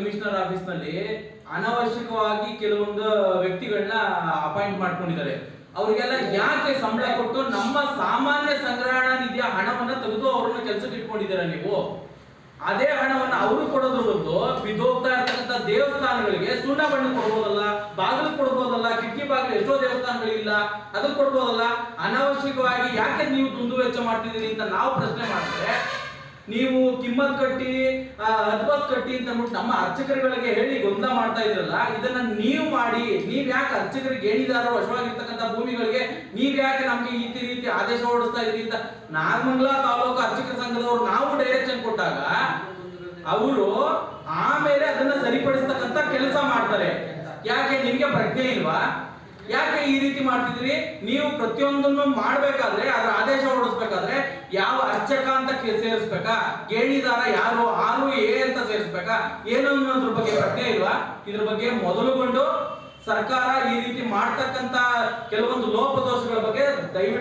Commissioner ಆಫೀಸ್ನಲ್ಲಿ ಅನವಶ್ಯಕವಾಗಿ ಕೆಲವೊಂದು ವ್ಯಕ್ತಿಗಳನ್ನ ಅಪಾಯಿಂಟ್ ಮಾಡ್ಕೊಂಡಿದ್ದಾರೆ. ಅವ್ರಿಗೆಲ್ಲ ಯಾಕೆ ಸಂಬಳ ಕೊಟ್ಟು ನಮ್ಮ ಸಾಮಾನ್ಯ ಸಂಗ್ರಹಣಾ ನಿಧಿಯ ಹಣವನ್ನ ತೆಗೆದು ಅವ್ರನ್ನ ಕೆಲಸಕ್ಕೆ ಇಟ್ಕೊಂಡಿದ್ದೀರಾ ನೀವು? ಅದೇ ಹಣವನ್ನ ಅವರು ಕೊಡೋದ್ರ ಬದಲು ಬಿದ್ದೋಗ್ತಾ ಇರ್ತಕ್ಕಂಥ ದೇವಸ್ಥಾನಗಳಿಗೆ ಸುಣ್ಣ ಬಣ್ಣ ಕೊಡ್ಬೋದಲ್ಲ, ಬಾಗಿಲು ಕೊಡ್ಬೋದಲ್ಲ, ಕಿಟಕಿ ಬಾಗಿಲು ಎಷ್ಟೋ ದೇವಸ್ಥಾನಗಳಿಲ್ಲ ಅದಕ್ಕೆ ಕೊಡ್ಬೋದಲ್ಲ? ಅನಾವಶ್ಯಕವಾಗಿ ಯಾಕೆ ನೀವು ದುಂದು ವೆಚ್ಚ ಮಾಡ್ತಿದ್ದೀರಿ ಅಂತ ನಾವು ಪ್ರಶ್ನೆ ಮಾಡಿದ್ರೆ, ನೀವು ಕಿಮ್ಮತ್ ಕಟ್ಟಿ ಅದ್ಭತ್ ಕಟ್ಟಿ ಅಂತ ಅಂದ್ಬಿಟ್ಟು ನಮ್ಮ ಅರ್ಚಕರುಗಳಿಗೆ ಹೇಳಿ ಗೊಂದ ಮಾಡ್ತಾ ಇದ್ರಲ್ಲ, ಇದನ್ನ ನೀವು ಮಾಡಿ, ನೀವ್ ಯಾಕೆ ಅರ್ಚಕರಿಗೆ ಏನಿದಾರೋ ವಶವಾಗಿರ್ತಕ್ಕಂಥ ಭೂಮಿಗಳಿಗೆ, ನೀವ್ ಯಾಕೆ ನಮ್ಗೆ ಈ ರೀತಿ ಆದೇಶ ಹೊಡಿಸ್ತಾ ಇದ್ರಿ ಅಂತ ನಾಗಮಂಗಲ ತಾಲೂಕು ಅರ್ಚಕರ ಸಂಘದವರು ನಾವು ಡೈರೆಕ್ಷನ್ ಕೊಟ್ಟಾಗ, ಅವರು ಆಮೇಲೆ ಅದನ್ನ ಸರಿಪಡಿಸ್ತಕ್ಕಂಥ ಕೆಲಸ ಮಾಡ್ತಾರೆ. ಯಾಕೆ? ನಿಮ್ಗೆ ಪ್ರಜ್ಞೆ ಇಲ್ವಾ? ಯಾಕೆ ಈ ರೀತಿ ಮಾಡ್ತಿದ್ರಿ ನೀವು ಪ್ರತಿಯೊಂದನ್ನು ಮಾಡ್ಬೇಕಾದ್ರೆ, ಅದರ ಆದೇಶ ಹೊರಡಿಸ್ಬೇಕಾದ್ರೆ ಯಾವ ಅರ್ಚಕ ಅಂತ ಸೇರಿಸ್ಬೇಕಾ? ಕೇಳಿದಾರ ಯಾರು? ಆರು ಏ ಅಂತ ಸೇರಿಸ್ಬೇಕಾ? ಏನು ಅನ್ನೋದ್ರ ಬಗ್ಗೆ ಪ್ರಜ್ಞೆ ಇಲ್ವಾ? ಇದ್ರ ಬಗ್ಗೆ ಮೊದಲುಗೊಂಡು ಸರ್ಕಾರ ಈ ರೀತಿ ಮಾಡ್ತಕ್ಕಂತ ಕೆಲವೊಂದು ಲೋಪದೋಷಗಳ ಬಗ್ಗೆ ದಯವಿಟ್ಟು